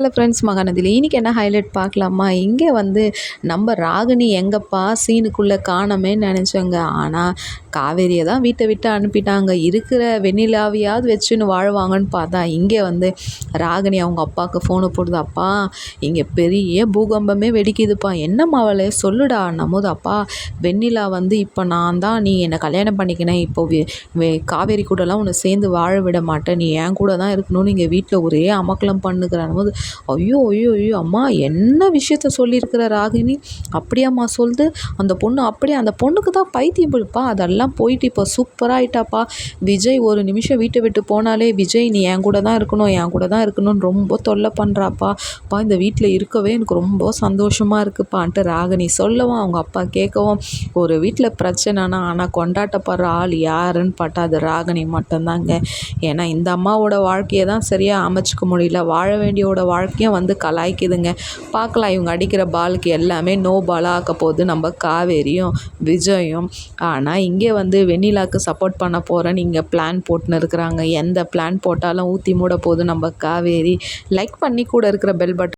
Hello friends மகாநதியில் இன்றைக்கி என்ன highlight பார்க்கலாமா? இங்கே வந்து நம்ம ராகினி எங்கப்பா சீனுக்குள்ளே காணமே நினச்சோங்க. ஆனால் காவேரியை தான் வீட்டை விட்டு அனுப்பிட்டாங்க. இருக்கிற வெண்ணிலாவையாவது வச்சுன்னு வாழ்வாங்கன்னு பார்த்தா இங்கே வந்து ராகினி அவங்க அப்பாவுக்கு ஃபோனை போடுது. அப்பா இங்கே பெரிய பூகம்பமே வெடிக்குதுப்பா. என்னம்மா அவளே? சொல்லுடா நம்மது அப்பா வெண்ணிலா வந்து இப்போ நான் தான் நீ என்னை கல்யாணம் பண்ணிக்கினேன் இப்போ காவேரி கூடலாம் உன்னை சேர்ந்து வாழ விட மாட்டேன். நீ என் கூட தான் இருக்கணும்னு இங்கே வீட்டில் ஒரே அமக்கலம் பண்ணுக்கிறான் போது ஐயோ ஐயோ ஐயோ அம்மா என்ன விஷயத்த சொல்லியிருக்கிற ராகினி? அப்படியாம்மா சொல்லுது அந்த பொண்ணு அப்படியே அந்த பொண்ணுக்கு தான் பைத்தியம் பிடிப்பா? அதெல்லாம் போயிட்டு இப்போ சூப்பராகிட்டாப்பா விஜய் ஒரு நிமிஷம் வீட்டை விட்டு போனாலே விஜய் நீ என் கூட தான் இருக்கணும் என் கூட தான் இருக்கணும்னு ரொம்ப தொல்லை பண்ணுறாப்பா அப்பா இந்த வீட்டில் இருக்கவே எனக்கு ரொம்ப சந்தோஷமாக இருக்குப்பான்ட்டு ராகினி சொல்லவும் அவங்க அப்பா கேட்கவும் ஒரு வீட்டில் பிரச்சனைனா ஆனால் கொண்டாட்டப்படுற ஆள் யாருன்னு பார்த்தா அது ராகினி மட்டும்தாங்க. ஏன்னா இந்த அம்மாவோட வாழ்க்கையை தான் சரியாக அமைச்சிக்க முடியல. வாழ வேண்டியோட வாழ்க்கையும் வந்து கலாய்க்குதுங்க. பார்க்கலாம் இவங்க அடிக்கிற பாலுக்கு எல்லாமே நோ பாலாக ஆக்க போகுது. நம்ம காவேரியும் விஜயும். ஆனால் இங்கே வந்து வெண்ணிலாக்கு சப்போர்ட் பண்ண போகிறேன்னு இங்கே பிளான் போட்டுன்னு இருக்கிறாங்க. எந்த பிளான் போட்டாலும் ஊற்றி மூட போகுது நம்ம காவேரி. லைக் பண்ணி கூட இருக்கிற பெல் பட்டன்